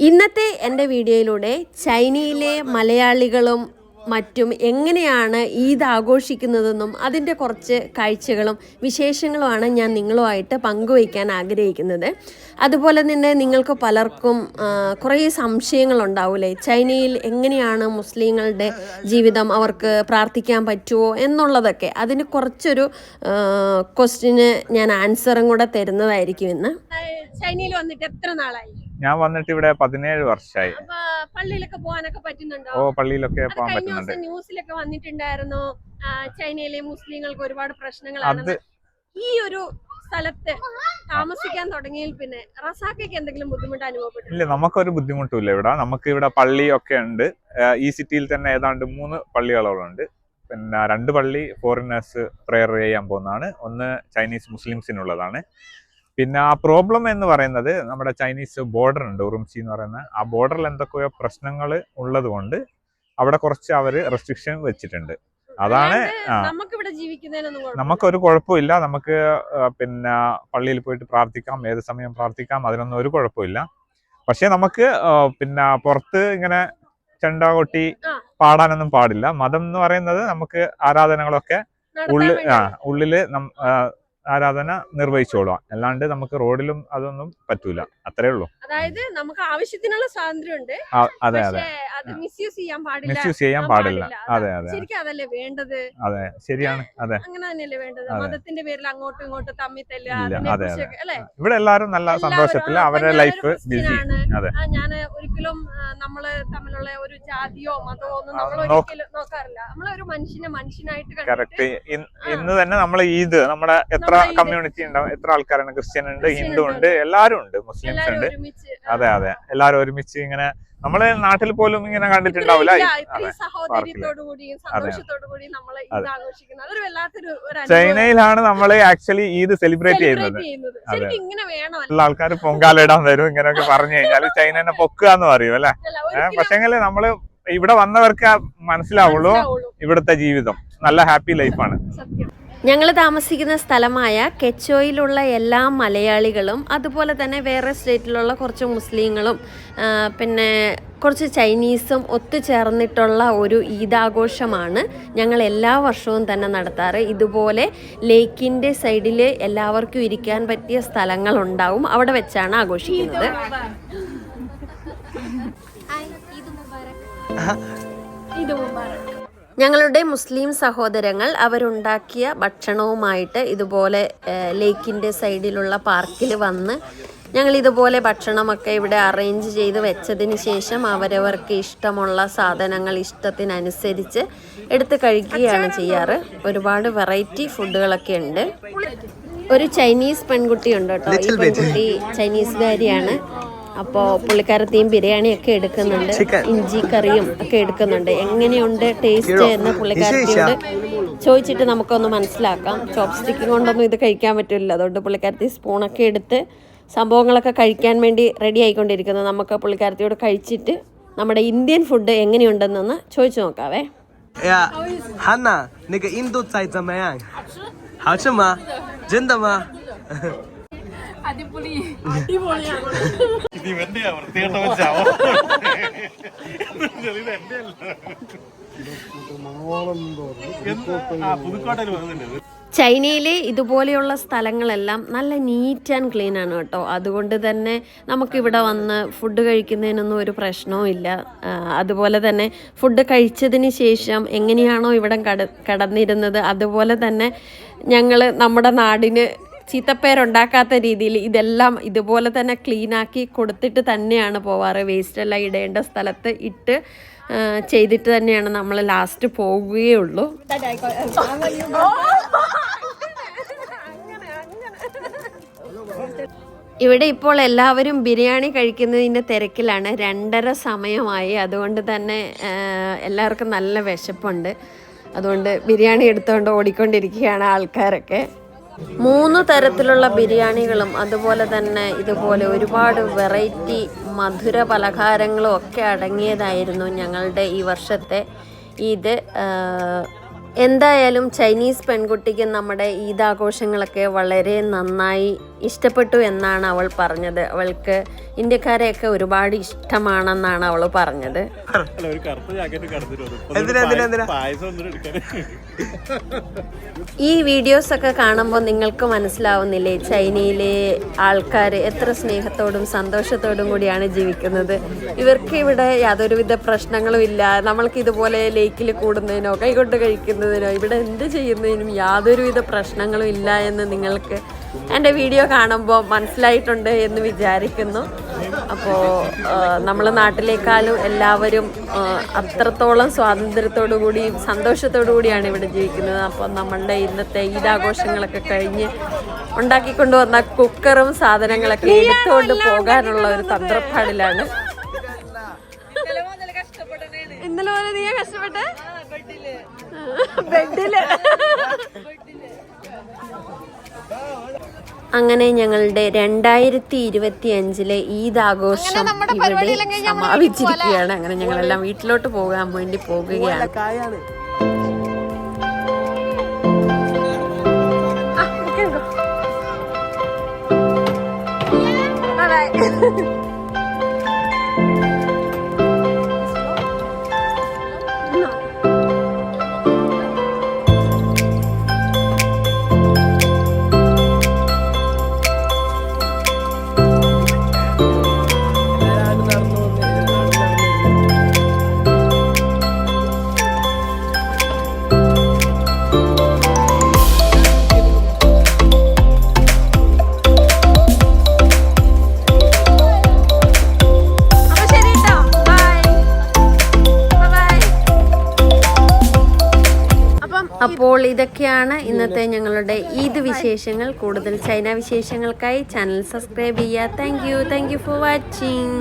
ഇന്നത്തെ എന്റെ വീഡിയോയിലൂടെ ചൈനയിലെ മലയാളികളും മറ്റും എങ്ങനെയാണ് ഈദ് ആഘോഷിക്കുന്നതെന്നും അതിന്റെ കുറച്ച് കാഴ്ചകളും വിശേഷങ്ങളുമാണ് ഞാൻ നിങ്ങളുമായിട്ട് പങ്കുവയ്ക്കാൻ ആഗ്രഹിക്കുന്നത്. അതുപോലെ തന്നെ നിങ്ങൾക്ക് പലർക്കും കുറേ സംശയങ്ങളുണ്ടാവില്ലേ ചൈനയിൽ എങ്ങനെയാണ് മുസ്ലിങ്ങളുടെ ജീവിതം അവർക്ക് പ്രാർത്ഥിക്കാൻ പറ്റുമോ എന്നുള്ളതൊക്കെ? അതിന് കുറച്ചൊരു ക്വസ്റ്റിന് ഞാൻ ആൻസറും കൂടെ തരുന്നതായിരിക്കും ഇന്ന്. ചൈനയിൽ വന്നിട്ട് എത്ര നാളായി? ഞാൻ വന്നിട്ട് ഇവിടെ പതിനേഴ് വർഷമായി പള്ളിയിലൊക്കെ പോകാനൊക്കെ പറ്റുന്നുണ്ടോ? ഓ പള്ളിയിലൊക്കെ പോകാൻ പറ്റുന്നുണ്ട്. ന്യൂസിലൊക്കെ വന്നിട്ടുണ്ടായിരുന്നു. ചൈനയിലെ മുസ്ലിങ്ങൾക്ക് ഒരുപാട് പ്രശ്നങ്ങൾ പ്രശ്നങ്ങളാണ് ഈ ഒരു സ്ഥലത്ത് താമസിക്കാൻ തുടങ്ങിയതിൽ പിന്നെ റസാഖയ്ക്ക് എന്തെങ്കിലും ബുദ്ധിമുട്ട് അനുഭവപ്പെട്ടു ഇല്ല നമുക്കൊരു ബുദ്ധിമുട്ടുമില്ല ഇവിടെ. നമുക്ക് ഇവിടെ പള്ളിയൊക്കെ ഉണ്ട്. ഈ സിറ്റിയിൽ തന്നെ ഏതാണ്ട് മൂന്ന് പള്ളികളോളം ഉണ്ട് പിന്നെ രണ്ട് പള്ളി ഫോറിനേഴ്സ് പ്രെയർ ചെയ്യാൻ പോകുന്നതാണ്. ഒന്ന് ചൈനീസ് മുസ്ലിംസിനുള്ളതാണ്. പിന്നെ ആ പ്രോബ്ലം എന്ന് പറയുന്നത് നമ്മുടെ ചൈനീസ് ബോർഡർ ഉണ്ട് ഉറുംസി എന്ന് പറയുന്ന. ആ ബോർഡറിൽ എന്തൊക്കെയോ പ്രശ്നങ്ങൾ ഉള്ളത് കൊണ്ട് അവിടെ കുറച്ച് അവർ റെസ്ട്രിക്ഷൻ വെച്ചിട്ടുണ്ട്. അതാണ് നമുക്ക് ജീവിക്കുന്നതിനൊന്നും കുഴപ്പമില്ല. നമുക്കൊരു കുഴപ്പമില്ല. നമുക്ക് പിന്നെ പള്ളിയിൽ പോയിട്ട് പ്രാർത്ഥിക്കാം ഏത് സമയം പ്രാർത്ഥിക്കാം അതിനൊന്നും ഒരു കുഴപ്പമില്ല. പക്ഷെ നമുക്ക് പിന്നെ പുറത്ത് ഇങ്ങനെ ചെണ്ട കൊട്ടി പാടാനൊന്നും പാടില്ല. മതം എന്ന് പറയുന്നത് നമുക്ക് ആരാധനകളൊക്കെ ഉള്ളിൽ ഉള്ളിൽ ആരാധന നിർവഹിച്ചോളാം അല്ലാണ്ട് നമുക്ക് റോഡിലും അതൊന്നും പറ്റൂല. അത്രേ ഉള്ളൂ. അതായത് നമുക്ക് ആവശ്യത്തിനുള്ള സ്വാതന്ത്ര്യം ഉണ്ട് അതെ അതെ. മിസ്യൂസ് ചെയ്യാൻ പാടില്ല മിസ്യൂസ് ചെയ്യാൻ പാടില്ല. അതെ അതെ ശരിക്കും അതല്ലേ വേണ്ടത്? അതെ ശരിയാണ് അതെ. അങ്ങനെ തന്നെയല്ലേ വേണ്ടത് മതത്തിന്റെ പേരിൽ അങ്ങോട്ടും ഇങ്ങോട്ടും തമ്മിൽ അതെ, അല്ലേ? ഇവിടെ എല്ലാവരും നല്ല സന്തോഷത്തിൽ അവരുടെ ലൈഫ് ബിസി അതെ. ഞാൻ ഒരിക്കലും നമ്മൾ തമ്മിലുള്ള ഒരു ജാതിയോ മതമോ ഒന്നും നമ്മൾ ഒരിക്കലും നോക്കാറില്ല. നമ്മളൊരു മനുഷ്യനെ മനുഷ്യനായിട്ട് കറക്റ്റ് ഇന്ന് തന്നെ നമ്മൾ ഈദ് നമ്മുടെ എത്ര കമ്മ്യൂണിറ്റി ഉണ്ടാവും എത്ര ആൾക്കാരാണ് ക്രിസ്ത്യൻ ഉണ്ട് ഹിന്ദു ഉണ്ട്. എല്ലാവരും എല്ലാരും ഉണ്ട്. മുസ്ലിംസ് ഉണ്ട് അതെ അതെ. എല്ലാരും ഒരുമിച്ച് ഇങ്ങനെ നമ്മൾ നാട്ടിൽ പോലും ഇങ്ങനെ കണ്ടിട്ടുണ്ടാവില്ല ചൈനയിലാണ് നമ്മൾ ആക്ച്വലി ഈദ് സെലിബ്രേറ്റ് ചെയ്യുന്നത്. ഉള്ള ആൾക്കാർ പൊങ്കാലിടാൻ വരും ഇങ്ങനെയൊക്കെ പറഞ്ഞു കഴിഞ്ഞാൽ ചൈനനെ പൊക്കുക എന്ന് പറയും അല്ലെ? പക്ഷേങ്കിൽ പക്ഷെങ്കിൽ നമ്മൾ ഇവിടെ വന്നവർക്ക് മനസ്സിലാവുള്ളൂ മനസ്സിലാവുള്ളൂ. ഇവിടുത്തെ ജീവിതം. നല്ല ഹാപ്പി ലൈഫാണ്. സത്യം. ഞങ്ങൾ താമസിക്കുന്ന സ്ഥലമായ കെച്ചോയിലുള്ള എല്ലാ മലയാളികളും അതുപോലെ തന്നെ വേറെ സ്റ്റേറ്റിലുള്ള കുറച്ച് മുസ്ലിങ്ങളും പിന്നെ കുറച്ച് ചൈനീസും ഒത്തുചേർന്നിട്ടുള്ള ഒരു ഈദാഘോഷമാണ് ഞങ്ങൾ എല്ലാ വർഷവും തന്നെ നടത്താറ്. ഇതുപോലെ ലേക്കിന്റെ സൈഡിൽ എല്ലാവർക്കും ഇരിക്കാൻ പറ്റിയ സ്ഥലങ്ങളുണ്ടാവും. അവിടെ വെച്ചാണ് ആഘോഷിക്കുന്നത്. ഇത് മുബാറക്. ഞങ്ങളുടെ മുസ്ലിം സഹോദരങ്ങൾ അവരുണ്ടാക്കിയ ഭക്ഷണവുമായിട്ട് ഇതുപോലെ ലേക്കിന്റെ സൈഡിലുള്ള പാർക്കിൽ വന്ന് ഞങ്ങൾ ഇതുപോലെ ഭക്ഷണമൊക്കെ ഇവിടെ അറേഞ്ച് ചെയ്ത് വെച്ചതിന് ശേഷം അവരവർക്ക് ഇഷ്ടമുള്ള സാധനങ്ങൾ ഇഷ്ടത്തിനനുസരിച്ച് എടുത്ത് കഴിക്കുകയാണ് ചെയ്യാറ്. ഒരുപാട് വെറൈറ്റി ഫുഡുകളൊക്കെ ഉണ്ട്. ഒരു ചൈനീസ് പെൺകുട്ടി ഉണ്ട് കേട്ടോ. ഈ പെൺകുട്ടി ചൈനീസുകാരിയാണ്. അപ്പോൾ പുള്ളിക്കാരത്തെയും ബിരിയാണിയൊക്കെ എടുക്കുന്നുണ്ട്. ഇഞ്ചി കറിയും ഒക്കെ എടുക്കുന്നുണ്ട്. എങ്ങനെയുണ്ട് ടേസ്റ്റ് എന്ന് പുള്ളിക്കാരത്തിയോട് ചോദിച്ചിട്ട് നമുക്കൊന്ന് മനസ്സിലാക്കാം. ചോപ്പ് സ്റ്റിക്കും കൊണ്ടൊന്നും ഇത് കഴിക്കാൻ പറ്റില്ല. അതുകൊണ്ട് പുള്ളിക്കാരത്തി സ്പൂണൊക്കെ എടുത്ത് സംഭവങ്ങളൊക്കെ കഴിക്കാൻ വേണ്ടി റെഡി ആയിക്കൊണ്ടിരിക്കുന്നത് നമുക്ക് പുള്ളിക്കാരത്തിയോട് കഴിച്ചിട്ട് നമ്മുടെ ഇന്ത്യൻ ഫുഡ് എങ്ങനെയുണ്ടെന്നൊന്ന് ചോദിച്ചു നോക്കാവേ. ഹന്ന നിനക്ക് ഇന്ദു അടിപൊളി. ചൈനയിലെ ഇതുപോലെയുള്ള സ്ഥലങ്ങളെല്ലാം നല്ല നീറ്റ് ആൻഡ് ക്ലീൻ ആണ് കേട്ടോ. അതുകൊണ്ട് തന്നെ നമുക്കിവിടെ വന്ന് ഫുഡ് കഴിക്കുന്നതിനൊന്നും ഒരു പ്രശ്നവും ഇല്ല. അതുപോലെ തന്നെ ഫുഡ് കഴിച്ചതിന് ശേഷം എങ്ങനെയാണോ ഇവിടെ കട കടന്നിരുന്നത് അതുപോലെ തന്നെ ഞങ്ങൾ നമ്മുടെ നാടിന് ചീത്തപ്പേരുണ്ടാക്കാത്ത രീതിയിൽ ഇതെല്ലാം ഇതുപോലെ തന്നെ ക്ലീനാക്കി കൊടുത്തിട്ട് തന്നെയാണ് പോവാറ്. വേസ്റ്റ് എല്ലാം ഇടേണ്ട സ്ഥലത്ത് ഇട്ട് ചെയ്തിട്ട് തന്നെയാണ് നമ്മൾ ലാസ്റ്റ് പോവുകയുള്ളൂ ഇവിടെ ഇപ്പോൾ എല്ലാവരും ബിരിയാണി കഴിക്കുന്നതിന്റെ തിരക്കിലാണ്. രണ്ടര സമയമായി. അതുകൊണ്ട് തന്നെ എല്ലാവർക്കും നല്ല വിശപ്പുണ്ട്. അതുകൊണ്ട് ബിരിയാണി എടുത്തുകൊണ്ട് ഓടിക്കൊണ്ടിരിക്കുകയാണ് ആൾക്കാരൊക്കെ. മൂന്ന് തരത്തിലുള്ള ബിരിയാണികളും അതുപോലെ തന്നെ ഇതുപോലെ ഒരുപാട് വെറൈറ്റി മധുര പലഹാരങ്ങളും ഒക്കെ അടങ്ങിയതായിരുന്നു ഞങ്ങളുടെ ഈ വർഷത്തെ ഇത്. എന്തായാലും ചൈനീസ് പെൺകുട്ടിക്ക് നമ്മുടെ ഈദാഘോഷങ്ങളൊക്കെ വളരെ നന്നായി ഇഷ്ടപ്പെട്ടു എന്നാണ് അവൾ പറഞ്ഞത്. അവൾക്ക് ഇന്ത്യക്കാരെയൊക്കെ ഒരുപാട് ഇഷ്ടമാണെന്നാണ് അവൾ പറഞ്ഞത്. എന്തിനാ എന്തിനാ എന്തിനാ? ഈ വീഡിയോസ് ഒക്കെ കാണുമ്പോൾ നിങ്ങൾക്ക് മനസ്സിലാവുന്നില്ലേ ചൈനയിലെ ആൾക്കാർ എത്ര സ്നേഹത്തോടും സന്തോഷത്തോടും കൂടിയാണ് ജീവിക്കുന്നത്. ഇവർക്ക് ഇവിടെ യാതൊരുവിധ പ്രശ്നങ്ങളും ഇല്ല. നമ്മൾക്ക് ഇതുപോലെ ലേക്കിൽ കൂടുന്നതിനോ കൈകൊണ്ട് കഴിക്കുന്നതിനോ ഇവിടെ എന്ത് ചെയ്യുന്നതിനും യാതൊരുവിധ പ്രശ്നങ്ങളും ഇല്ല എന്ന് നിങ്ങൾക്ക് എന്റെ വീഡിയോ കാണുമ്പോൾ മനസ്സിലായിട്ടുണ്ട് എന്ന് വിചാരിക്കുന്നു. അപ്പോൾ നമ്മൾ നാട്ടിലേക്കാളും എല്ലാവരും അത്രത്തോളം സ്വാതന്ത്ര്യത്തോടു കൂടിയും സന്തോഷത്തോടു കൂടിയാണ് ഇവിടെ ജീവിക്കുന്നത്. അപ്പോൾ നമ്മളുടെ ഇന്നത്തെ ഈദാഘോഷങ്ങളൊക്കെ കഴിഞ്ഞ് ഉണ്ടാക്കിക്കൊണ്ടുവന്ന കുക്കറും സാധനങ്ങളൊക്കെ എടുത്തുകൊണ്ട് പോകാനുള്ള ഒരു തന്ത്രപ്പാടിലാണ്. ഇന്നലെ പോലെ നീ കഷ്ടപ്പെട്ടെ? ബെഡിൽ. അങ്ങനെ ഞങ്ങളുടെ രണ്ടായിരത്തി ഇരുപത്തി അഞ്ചിലെ ഈദ് ആഘോഷം ഇവിടെ സമാപിച്ചിരിക്കുകയാണ്. അങ്ങനെ ഞങ്ങളെല്ലാം വീട്ടിലോട്ട് പോകാൻ വേണ്ടി പോകുകയാണ്. അപ്പോൾ ഇതൊക്കെയാണ് ഇന്നത്തെ ഞങ്ങളുടെ ഈദ് വിശേഷങ്ങൾ. കൂടുതൽ ചൈന വിശേഷങ്ങൾക്കായി ചാനൽ സബ്സ്ക്രൈബ് ചെയ്യുക. Thank you thank you for watching